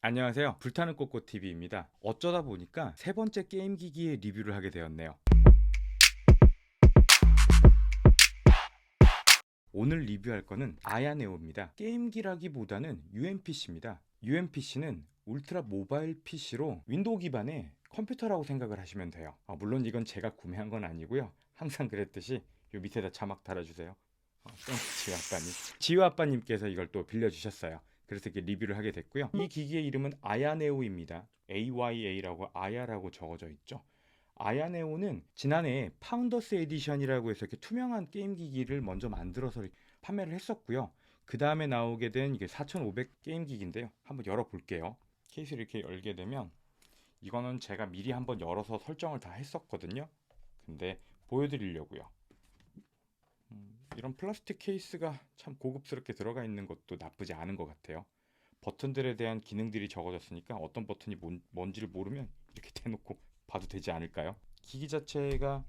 안녕하세요. 불타는 꼬꼬TV입니다. 어쩌다 보니까 세 번째 게임 기기의 리뷰를 하게 되었네요. 오늘 리뷰할 거는 아야네오입니다. 게임기라기보다는 UMPC입니다. UMPC는 울트라 모바일 PC로 윈도우 기반의 컴퓨터라고 생각을 하시면 돼요. 아, 물론 이건 제가 구매한 건 아니고요. 항상 그랬듯이 요 밑에다 자막 달아주세요. 어, 지우 아빠님. 지우 아빠님께서 이걸 또 빌려주셨어요. 그래서 이렇게 리뷰를 하게 됐고요. 이 기기의 이름은 아야네오입니다. AYA라고 아야라고 적어져 있죠. 아야네오는 지난해 파운더스 에디션이라고 해서 이렇게 투명한 게임 기기를 먼저 만들어서 판매를 했었고요. 그 다음에 나오게 된 이게 4,500 게임 기기인데요. 한번 열어볼게요. 케이스를 이렇게 열게 되면 이거는 제가 미리 한번 열어서 설정을 다 했었거든요. 근데 보여드리려고요. 음, 이런 플라스틱 케이스가 참 고급스럽게 들어가 있는 것도 나쁘지 않은 것 같아요. 버튼들에 대한 기능들이 적어졌으니까 어떤 버튼이 뭔, 뭔지를 모르면 이렇게 대놓고 봐도 되지 않을까요? 기기 자체가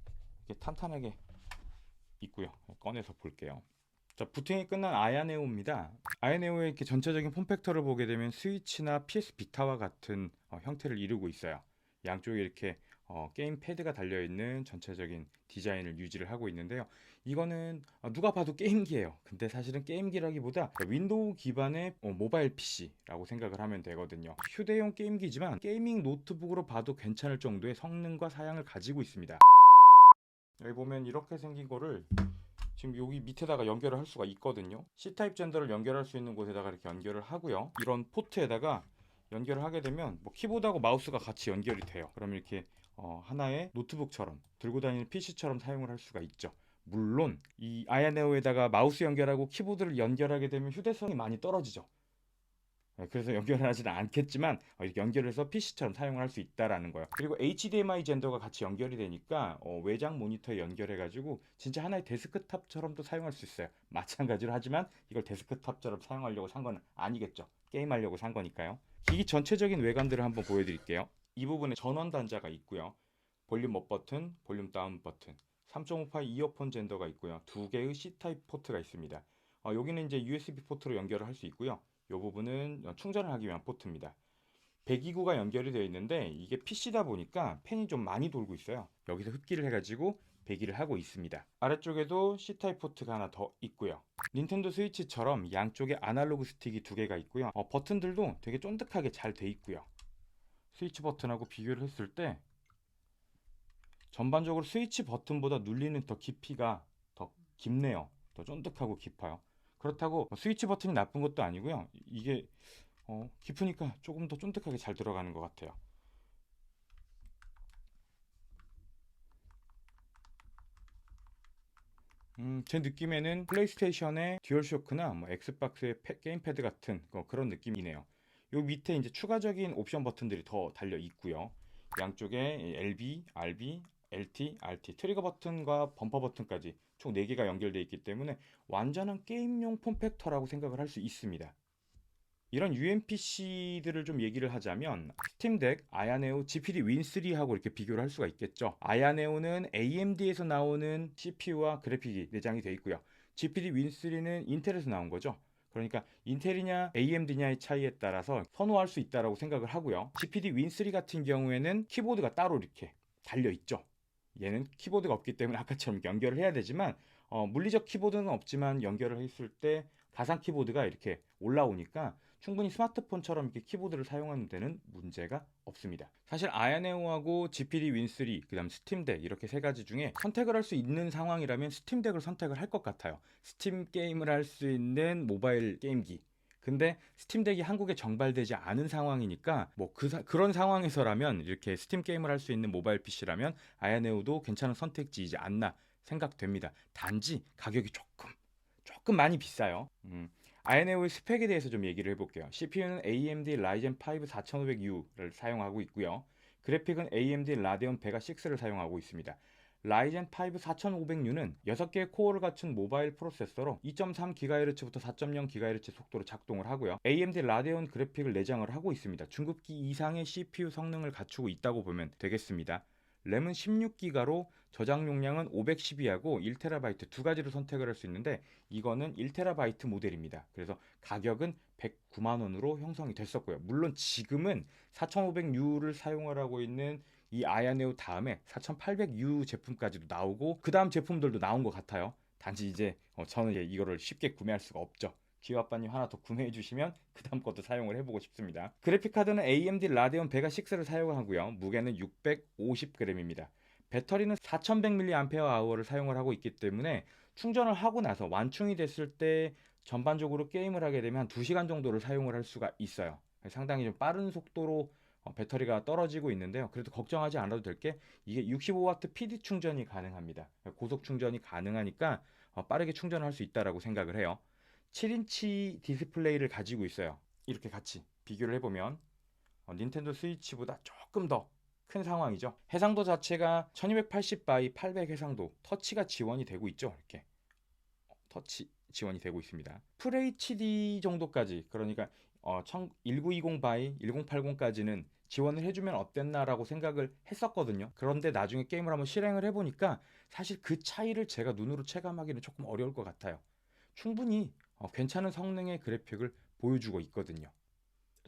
이렇게 탄탄하게 있고요. 꺼내서 볼게요. 자, 부팅이 끝난 아야네오입니다. 아야네오의 이렇게 전체적인 폼팩터를 보게 되면 스위치나 PS 비타와 같은 어, 형태를 이루고 있어요. 양쪽에 이렇게 어, 게임 패드가 달려 있는 전체적인 디자인을 유지를 하고 있는데요. 이거는 어, 누가 봐도 게임기예요. 근데 사실은 게임기라기보다 윈도우 기반의 어, 모바일 PC라고 생각을 하면 되거든요. 휴대용 게임기지만 게이밍 노트북으로 봐도 괜찮을 정도의 성능과 사양을 가지고 있습니다. 여기 보면 이렇게 생긴 거를 지금 여기 밑에다가 연결을 할 수가 있거든요. C타입 젠더를 연결할 수 있는 곳에다가 이렇게 연결을 하고요. 이런 포트에다가 연결을 하게 되면 뭐 키보드하고 마우스가 같이 연결이 돼요. 그러면 이렇게 어, 하나의 노트북처럼 들고 다니는 PC처럼 사용을 할 수가 있죠. 물론 이 아야네오에다가 마우스 연결하고 키보드를 연결하게 되면 휴대성이 많이 떨어지죠. 네, 그래서 연결을 하지는 않겠지만 어, 이렇게 연결해서 PC처럼 사용을 할 수 있다라는 거예요. 그리고 HDMI 젠더가 같이 연결이 되니까 어, 외장 모니터에 연결해가지고 진짜 하나의 데스크탑처럼도 사용할 수 있어요. 마찬가지로 하지만 이걸 데스크탑처럼 사용하려고 산 건 아니겠죠. 게임하려고 산 거니까요. 기기 전체적인 외관들을 한번 보여드릴게요. 이 부분에 전원 단자가 있고요. 볼륨 업 버튼, 볼륨 다운 버튼, 3.5파 이어폰 젠더가 있고요. 두 개의 C 타입 포트가 있습니다. 어, 여기는 이제 USB 포트로 연결을 할 수 있고요. 이 부분은 충전을 하기 위한 포트입니다. 배기구가 연결이 되어 있는데 이게 PC다 보니까 팬이 좀 많이 돌고 있어요. 여기서 흡기를 해가지고 배기를 하고 있습니다. 아래쪽에도 C타입 포트가 하나 더 있고요. 닌텐도 스위치처럼 양쪽에 아날로그 스틱이 두 개가 있고요. 어, 버튼들도 되게 쫀득하게 잘 돼 있고요. 스위치 버튼하고 비교를 했을 때 전반적으로 스위치 버튼보다 눌리는 더 깊이가 더 깊네요. 더 쫀득하고 깊어요. 그렇다고 뭐 스위치 버튼이 나쁜 것도 아니고요. 이게 어, 깊으니까 조금 더 쫀득하게 잘 들어가는 것 같아요. 음, 제 느낌에는 플레이스테이션의 듀얼쇼크나 뭐 엑스박스의 패- 게임패드 같은 거, 그런 느낌이네요. 요 밑에 이제 추가적인 옵션 버튼들이 더 달려 있고요. 양쪽에 LB, RB, LT, RT 트리거 버튼과 범퍼 버튼까지 총 4개가 연결되어 있기 때문에 완전한 게임용 폼팩터라고 생각을 할 수 있습니다. 이런 UMPC들을 좀 얘기를 하자면 스팀덱, 아야네오, GPD 윈3하고 이렇게 비교를 할 수가 있겠죠. 아야네오는 AMD에서 나오는 CPU와 그래픽이 내장이 되어 있고요. GPD 윈3는 인텔에서 나온 거죠. 그러니까 인텔이냐 AMD냐의 차이에 따라서 선호할 수 있다라고 생각을 하고요. GPD 윈3 같은 경우에는 키보드가 따로 이렇게 달려 있죠. 얘는 키보드가 없기 때문에 아까처럼 연결을 해야 되지만 어, 물리적 키보드는 없지만 연결을 했을 때 가상 키보드가 이렇게 올라오니까 충분히 스마트폰처럼 이렇게 키보드를 사용하는 데는 문제가 없습니다. 사실 아야네오하고 GPD 윈3, 그 다음 스팀덱 이렇게 세 가지 중에 선택을 할 수 있는 상황이라면 스팀덱을 선택을 할 것 같아요. 스팀 게임을 할 수 있는 모바일 게임기. 근데 스팀덱이 한국에 정발되지 않은 상황이니까 뭐 그 그런 상황에서라면 이렇게 스팀 게임을 할 수 있는 모바일 PC라면 아야네오도 괜찮은 선택지이지 않나 생각됩니다. 단지 가격이 조금 조금 많이 비싸요. 음. 아야네오의 스펙에 대해서 좀 얘기를 해볼게요. CPU는 AMD Ryzen 5 4500U를 사용하고 있고요. 그래픽은 AMD 라데온 베가 6를 사용하고 있습니다. 라이젠 5 4500U는 6개의 코어를 갖춘 모바일 프로세서로 2.3GHz부터 4.0GHz 속도로 작동을 하고요. AMD 라데온 그래픽을 내장을 하고 있습니다. 중급기 이상의 CPU 성능을 갖추고 있다고 보면 되겠습니다. 램은 16기가로 저장 용량은 512하고 1TB 두 가지로 선택을 할 수 있는데 이거는 1TB 모델입니다. 그래서 가격은 109만 원으로 형성이 됐었고요. 물론 지금은 4,500U를 사용하고 있는 이 아야네오 다음에 4,800U 제품까지도 나오고 그 다음 제품들도 나온 것 같아요. 단지 이제 어, 저는 이거를 쉽게 구매할 수가 없죠. 기와빠님 하나 더 구매해 주시면 그 다음 것도 사용을 해보고 싶습니다. 그래픽 카드는 AMD 라데온 베가 6를 사용하고요. 무게는 650g입니다. 배터리는 4100mAh를 사용을 하고 있기 때문에 충전을 하고 나서 완충이 됐을 때 전반적으로 게임을 하게 되면 한 2시간 정도를 사용을 할 수가 있어요. 상당히 좀 빠른 속도로 어, 배터리가 떨어지고 있는데요. 그래도 걱정하지 않아도 될 게 이게 65W PD 충전이 가능합니다. 고속 충전이 가능하니까 어, 빠르게 충전할 수 있다라고 생각을 해요. 7인치 디스플레이를 가지고 있어요. 이렇게 같이 비교를 해보면 어, 닌텐도 스위치보다 조금 더 큰 상황이죠. 해상도 자체가 1280 by 800 해상도 터치가 지원이 되고 있죠. 이렇게 어, 터치 지원이 되고 있습니다. FHD 정도까지 그러니까 어, 1920 by 1080까지는 지원을 해주면 어땠나라고 생각을 했었거든요. 그런데 나중에 게임을 한번 실행을 해보니까 사실 그 차이를 제가 눈으로 체감하기는 조금 어려울 것 같아요. 충분히 어, 괜찮은 성능의 그래픽을 보여주고 있거든요.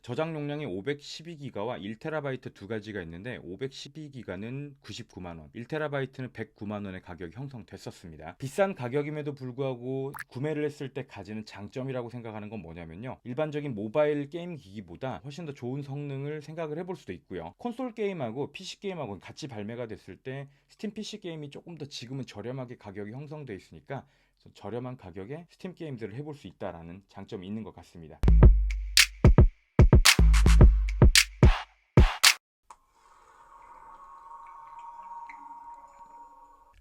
저장 용량이 512기가와 1TB 두 가지가 있는데 512기가는 99만 원, 1TB는 109만 원의 가격이 형성됐었습니다. 비싼 가격임에도 불구하고 구매를 했을 때 가지는 장점이라고 생각하는 건 뭐냐면요. 일반적인 모바일 게임 기기보다 훨씬 더 좋은 성능을 생각을 해볼 수도 있고요. 콘솔 게임하고 PC 게임하고 같이 발매가 됐을 때 스팀 PC 게임이 조금 더 지금은 저렴하게 가격이 형성돼 있으니까 저렴한 가격에 스팀 게임들을 해볼 수 있다라는 장점이 있는 것 같습니다.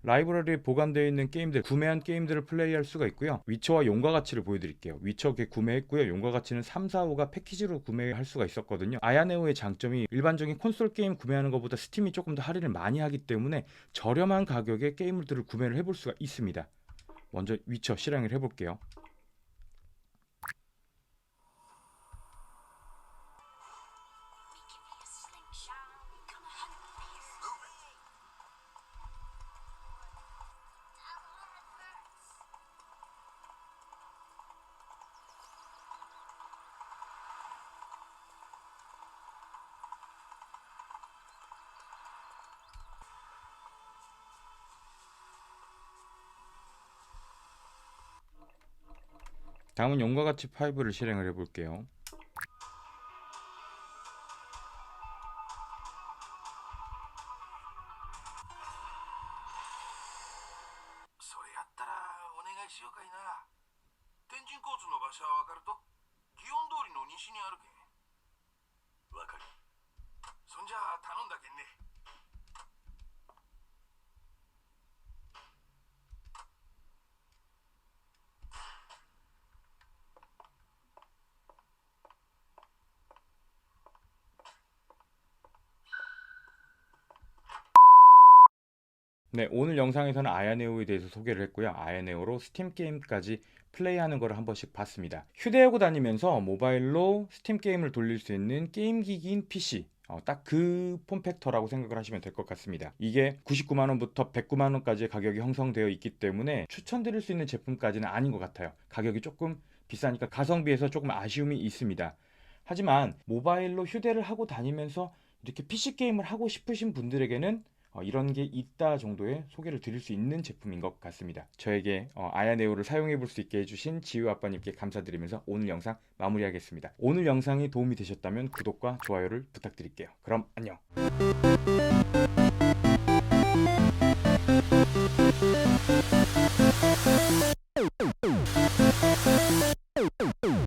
라이브러리에 보관되어 있는 게임들, 구매한 게임들을 플레이할 수가 있고요. 위쳐와 용과 가치를 보여드릴게요. 위쳐 게 구매했고요. 용과 가치는 3, 4, 5가 패키지로 구매할 수가 있었거든요. 아야네오의 장점이 일반적인 콘솔 게임 구매하는 것보다 스팀이 조금 더 할인을 많이 하기 때문에 저렴한 가격에 게임들을 구매를 해볼 수가 있습니다. 먼저 위쳐 실행을 해볼게요. 다음은 용과 같이 5를 실행을 해볼게요. 네, 오늘 영상에서는 아야네오에 대해서 소개를 했고요. 아야네오로 스팀 게임까지 플레이하는 거를 한 번씩 봤습니다. 휴대하고 다니면서 모바일로 스팀 게임을 돌릴 수 있는 게임 기기인 PC. 어, 딱 그 폼팩터라고 생각을 하시면 될 것 같습니다. 이게 99만 원부터 109만 원까지의 가격이 형성되어 있기 때문에 추천드릴 수 있는 제품까지는 아닌 것 같아요. 가격이 조금 비싸니까 가성비에서 조금 아쉬움이 있습니다. 하지만 모바일로 휴대를 하고 다니면서 이렇게 PC 게임을 하고 싶으신 분들에게는 어, 이런 게 있다 정도의 소개를 드릴 수 있는 제품인 것 같습니다. 저에게 어, 아야네오를 사용해 볼 수 있게 해주신 지우 아빠님께 감사드리면서 오늘 영상 마무리하겠습니다. 오늘 영상이 도움이 되셨다면 구독과 좋아요를 부탁드릴게요. 그럼 안녕.